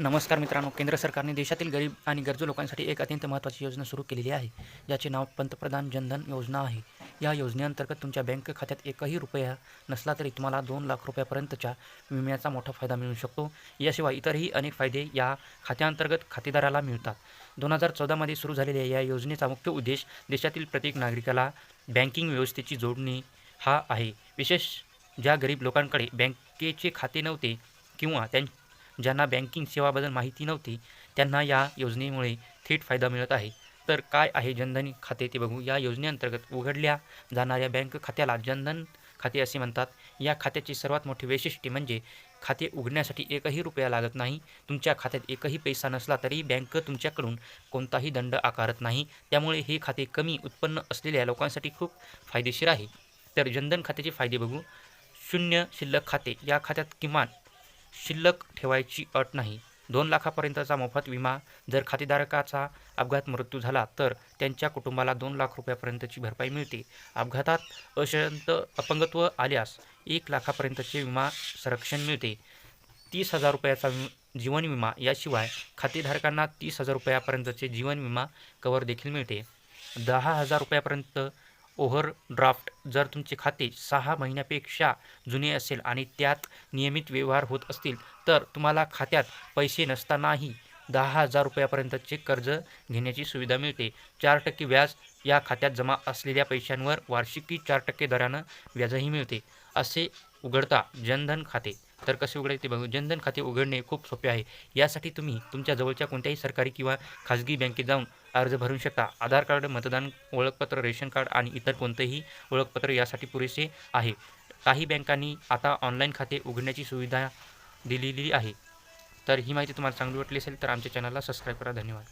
नमस्कार मित्रांनो केंद्र सरकारने देशातील गरीब आणि गरजू लोकांसाठी एक अत्यंत महत्त्वाची योजना सुरू केलेली आहे ज्याचे नाव पंतप्रधान जनधन योजना आहे. या योजनेअंतर्गत तुमच्या बँक खात्यात एकही रुपया नसला तरी तुम्हाला दोन लाख रुपयापर्यंतच्या विम्याचा मोठा फायदा मिळू शकतो. याशिवाय इतरही अनेक फायदे या खात्याअंतर्गत खातेदाराला मिळतात. दोन हजार चौदामध्ये सुरू झालेल्या या योजनेचा मुख्य उद्देश देशातील प्रत्येक नागरिकाला बँकिंग व्यवस्थेची जोडणे हा आहे. विशेष ज्या गरीब लोकांकडे बँकेचे खाते नव्हते किंवा त्यां ज्यांना बँकिंग सेवाबद्दल माहिती नव्हती त्यांना या योजनेमुळे थेट फायदा मिळत आहे. तर काय आहे जनधन खाते ते बघू. या योजनेअंतर्गत उघडल्या जाणाऱ्या बँक खात्याला जनधन खाते असे म्हणतात. या खात्याची सर्वात मोठी वैशिष्ट्य म्हणजे खाते उघडण्यासाठी एकही रुपया लागत नाही. तुमच्या खात्यात एकही पैसा नसला तरी बँक तुमच्याकडून कोणताही दंड आकारत नाही. त्यामुळे हे खाते कमी उत्पन्न असलेल्या लोकांसाठी खूप फायदेशीर आहे. तर जनधन खात्याचे फायदे बघू. शून्य शिल्लक खाते. या खात्यात किमान शिल्लक ठेवायची अट नाही. दोन लाखापर्यंतचा मोफत विमा जर खातेधारकाचा अपघात मृत्यू झाला तर त्यांच्या कुटुंबाला दोन लाख रुपयापर्यंतची भरपाई मिळते. अपघातात अशंत अपंगत्व आल्यास एक लाखापर्यंतचे विमा संरक्षण मिळते. तीस हजार रुपयाचा वि जीवन विमा याशिवाय खातेधारकांना तीस हजार रुपयापर्यंतचे जीवन विमा कवर देखील मिळते. दहा हजार रुपयापर्यंत ओव्हरड्राफ्ट जर तुमचे खाते सहा महिन्यापेक्षा जुने असेल आणि त्यात नियमित व्यवहार होत असतील तर तुम्हाला खात्यात पैसे नसतानाही दहा हजार रुपयापर्यंतचे कर्ज घेण्याची सुविधा मिळते. चार टक्के व्याज या खात्यात जमा असलेल्या पैशांवर वार्षिकी चार टक्के दरानं व्याजही मिळते. असे उघडता जनधन खाते. तर कसे उघडायचे ते बघू. जनधन खाते उघडणे खूप सोपे आहे. यासाठी तुम्ही तुमच्या जवळच्या कोणत्याही सरकारी किंवा खाजगी बँकेत जाऊन अर्ज भरू शकता. आधार कार्ड मतदान ओळखपत्र रेशन कार्ड आणि इतर कोणतेही ओळखपत्र यासाठी पुरेसे आहे. काही बँकांनी आता ऑनलाईन खाते उघडण्याची सुविधा दिलेली आहे. तर ही माहिती तुम्हाला चांगली वाटली असेल तर आमच्या चॅनलला सबस्क्राईब करा. धन्यवाद.